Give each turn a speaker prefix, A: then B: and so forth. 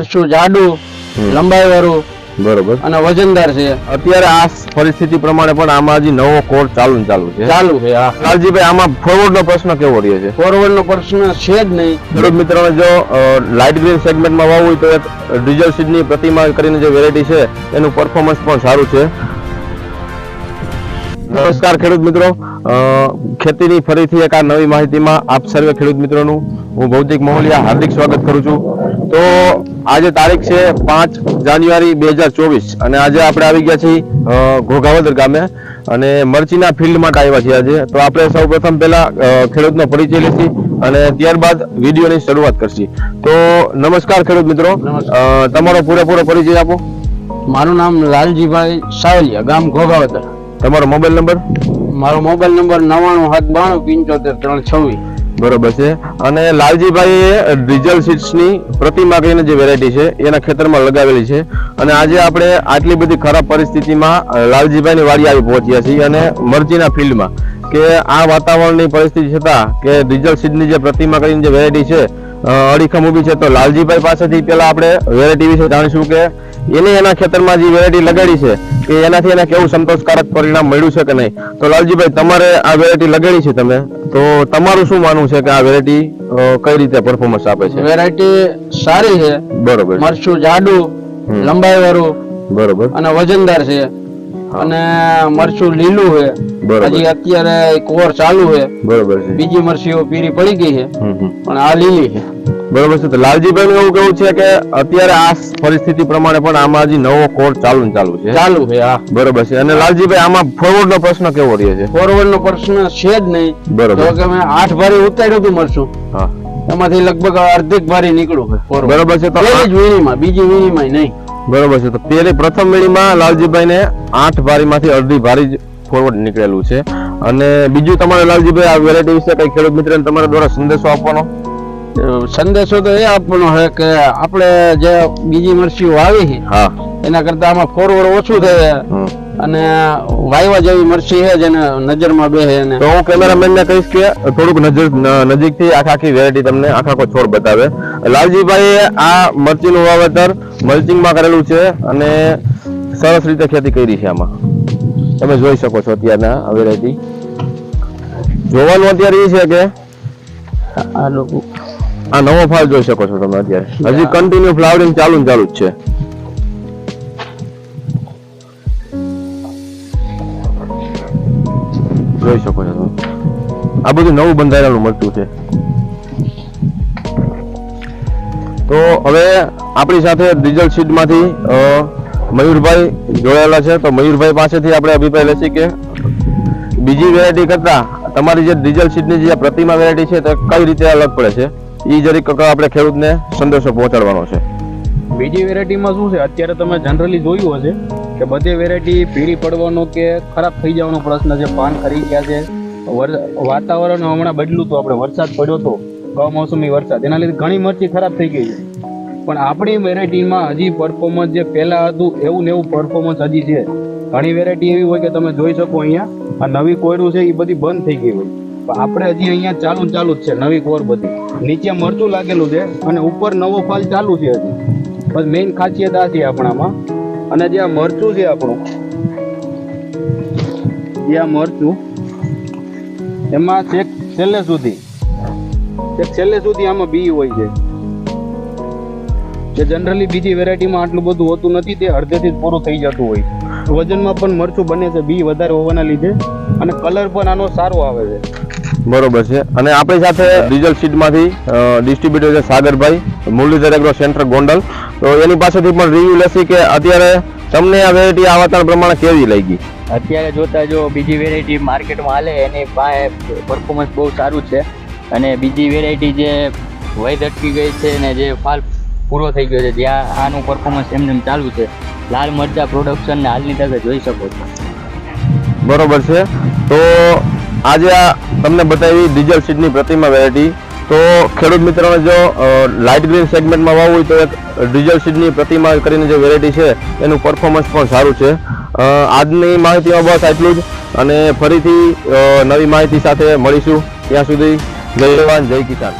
A: મરચું જાડું લંબાઈ વાળું
B: બરોબર.
A: અને વજનદાર છે.
B: અત્યારે આ પરિસ્થિતિ પ્રમાણે પણ આમાં હજી નવો કોર્સ ચાલુ ચાલુ છે.
A: ચાલુ છે
B: લાલજીભાઈ આમાં ફોરવર્ડ નો પ્રશ્ન કેવો રહ્યો છે?
A: ફોરવર્ડ નો પ્રશ્ન છે જ નહીં.
B: ખેડૂત મિત્રો જો લાઇટ ગ્રીન સેગમેન્ટમાં વાવવું હોય તો એક ડીઝલ સીડની પ્રતિમા કરીને જે વેરાયટી છે એનું પરફોર્મન્સ પણ સારું છે. નમસ્કાર ખેડૂત મિત્રો. ખેતીની ફરીથી એક આ નવી માહિતીમાં આપ સર્વે ખેડૂત મિત્રોનું હું ભૌતિક મોહલિયા હાર્દિક સ્વાગત કરું છું. તો આજે તારીખ છે પાંચ જાન્યુઆરી બે હજાર ચોવીસ અને આજે આપણે આવી ગયા છીએ ઘોઘાવદર ગામે અને મરચીના ફિલ્ડ માટે આવ્યા છીએ આજે. તો આપણે સૌ પ્રથમ પહેલા ખેડૂતનો પરિચય લેશી અને ત્યારબાદ વિડીયોની શરૂઆત કરશી. તો નમસ્કાર ખેડૂત મિત્રો. તમારો પૂરેપૂરો પરિચય આપો.
A: મારું નામ લાલજીભાઈ સાવલિયા ગામ ઘોઘાવદર.
B: તમારો મોબાઈલ નંબર?
A: મારો મોબાઈલ નંબર નવાણું સાત બાણું પંચોતેર ત્રણ છવ્વીસ.
B: બરોબર છે. અને લાલજીભાઈએ ડીઝલ સીટ્સની પ્રતિમા કરીને જે વેરાયટી છે એના ખેતરમાં લગાવેલી છે. અને આજે આપણે આટલી બધી ખરાબ પરિસ્થિતિમાં લાલજીભાઈની વાડી આવી પહોંચ્યા છીએ અને મરજીના ફિલ્ડમાં કે આ વાતાવરણની પરિસ્થિતિ છતાં કે ડીઝલ સીટની જે પ્રતિમા કરીને જે વેરાયટી છે અડીખમ ઊભી છે તો લાલજીભાઈ પાસેથી પહેલા આપણે વેરાયટી વિશે જાણીશું કે એને એના ખેતરમાં જે વેરાયટી લગાડી છે કે એનાથી એને કેવું સંતોષકારક પરિણામ મળ્યું છે કે નહીં? તો લાલજીભાઈ તમારે આ વેરાયટી લગાડી છે તમે? તો તમારું શું માનવું છે કે આ વેરાયટી કઈ રીતે પરફોર્મન્સ આપે છે?
A: વેરાયટી સારી છે.
B: બરોબર.
A: મરચું જાડું લંબાઈ વાળું
B: બરોબર.
A: અને વજનદાર છે. અને મરચું લીલું છે. હજી અત્યારે કોર ચાલુ છે.
B: બરોબર છે.
A: બીજી મરચીઓ પીરી પડી ગઈ છે. પણ આ લીલી છે.
B: બરોબર છે. તો લાલજીભાઈ નું એવું કેવું છે કે અત્યારે આ પરિસ્થિતિ પ્રમાણે પણ આમાં હજી નવો કોર ચાલુ ચાલુ છે?
A: ચાલુ છે હા.
B: બરોબર છે. અને લાલજીભાઈ આમાં ફોરવર્ડ નો પ્રશ્ન કેવો રહ્યો છે?
A: ફોરવર્ડ નો પ્રશ્ન છે જ નહીં.
B: બરોબર.
A: કે મેં આઠ ભારી ઉતાર્યું હતું મરચું.
B: હા.
A: એમાંથી લગભગ અડધેક ભારી નીકળ્યું
B: બરોબર છે. તો
A: વીણીમાં બીજી વીણીમાં નહીં.
B: બરોબર છે. તો પેલી પ્રથમ મેળીમાં લાલજીભાઈને આઠ ભારીમાંથી અડધી ભારી જ ફોરવર્ડ નીકળેલું છે. અને બીજું તમારે લાલજીભાઈ આ વેરાયટી વિશે કઈ ખેડૂત મિત્રને તમારા દ્વારા સંદેશો આપવાનો?
A: સંદેશો તો એ આપવાનો છે કે આપણે જે બીજી મરસીઓ આવી
B: હા.
A: એના કરતા આમાં ફોરવર્ડ ઓછું થાય અને વાયવા જેવી મરચી છે જેને નજરમાં બેહે એને
B: તો હું કેમેરામેન ને કહીશ કે થોડુંક નજર નજીકથી આખા આખી વેરાયટી તમને આખા આખો છોડ બતાવે. લાલજીભાઈ આ મરચીનું વાવેતર મલ્ચિંગમાં કરેલું છે અને સરસ રીતે ખેતી કરી છે આમાં. તમે જોઈ શકો છો અત્યારના વેરાયટી જોવાનું અત્યારે એ છે કે
A: આ
B: નવો ફાલ જોઈ શકો છો તમે અત્યારે. હજી કન્ટિન્યુ ફ્લાવરિંગ ચાલુ ને ચાલુ જ છે. જોઈ શકો છો. આ બધું નવું બંધાયેલું મળતું છે. તો હવે આપણી સાથે ડીઝલ સીટમાંથી મયુરભાઈ જોડાયેલા છે. તો મયુરભાઈ પાસેથી આપણે અભિપ્રાય લેશી કે બીજી વેરાયટી કરતા તમારી જે ડીઝલ સીટની જે પ્રતિમા વેરાયટી છે, તે કઈ રીતે અલગ પડે છે? એ જરીક આપણે ખેડૂતને સંદેશો પહોંચાડવાનો છે.
C: બીજી વેરાયટીમાં શું છે? અત્યારે તમે જનરલી જોયું હશે. કે બધી વેરાયટી પીળી પડવાનો કે ખરાબ થઈ જવાનો પ્રશ્ન છે, પાન ખરી ગયા છે. વાતાવરણ હમણાં બદલું હતું, આપણે વરસાદ પડ્યો હતો, કમોસમી વરસાદ. એના લીધે ઘણી મરચી ખરાબ થઈ ગઈ છે. પણ આપણી વેરાયટીમાં હજી પરફોર્મન્સ જે પહેલાં હતું, એવું ને એવું પરફોર્મન્સ હજી છે. ઘણી વેરાયટી એવી હોય કે તમે જોઈ શકો અહીંયા, આ નવી કોયરું છે, એ બધી બંધ થઈ ગઈ હોય. પણ આપણે હજી અહીંયા ચાલુ ચાલુ જ છે, નવી કોર બધી. નીચે મરચું લાગેલું છે અને ઉપર નવો ફાલ ચાલુ છે હજી. બસ મેઇન ખાસિયત આ છે આપણામાં. અને જે આ મરચું છે આપણું, જે આ મરચું, એમાં છેક છેલ્લે સુધી, છેક છેલ્લે સુધી આમાં બી હોય છે. જે જનરલી બીજી વેરાયટીમાં આટલું બધું હોતું નથી, તે અડધેથી જ પૂરું થઈ જતું હોય વજનમાં પણ મરચું બને છે, બી વધારે હોવાના લીધે, અને કલર પણ આનો સારો આવે છે.
B: બરોબર છે. અને આપણી સાથે ડીઝલ સીટમાંથી ડિસ્ટ્રીબ્યુટર છે સાગરભાઈ મુરલીધર એગ્રો સેન્ટર ગોંડલ. તો એની પાસેથી પણ રિવ્યુ લેશી કે અત્યારે તમને આ વેરાયટી આ વાતાવરણ પ્રમાણે કેવી લાગી?
D: અત્યારે જોતા જો બીજી વેરાયટી માર્કેટમાં હાલે એની પાસે પરફોર્મન્સ બહુ સારું છે. અને બીજી વેરાયટી જે વય અટકી ગઈ છે ને જે ફાલ પૂરો થઈ ગયો છે જ્યાં આનું પરફોર્મન્સ એમને એમ ચાલુ છે. લાલ મરચા પ્રોડક્શન ને હાલની તકે જોઈ શકો છો.
B: બરોબર છે. તો આજે આ તમને બતાવી ડીઝલ સીટની પ્રતિમા વેરાયટી તો ખેડૂત મિત્રોને જો લાઇટ ગ્રીન સેગમેન્ટમાં વાવવું હોય તો એક ડીઝલ સીટની પ્રતિમા કરીને જે વેરાયટી છે, એનું પરફોર્મન્સ પણ સારું છે. આજની માહિતીમાં બસ આટલું જ. અને ફરીથી નવી માહિતી સાથે મળીશું. ત્યાં સુધી જય જવાન, જય કિસાન.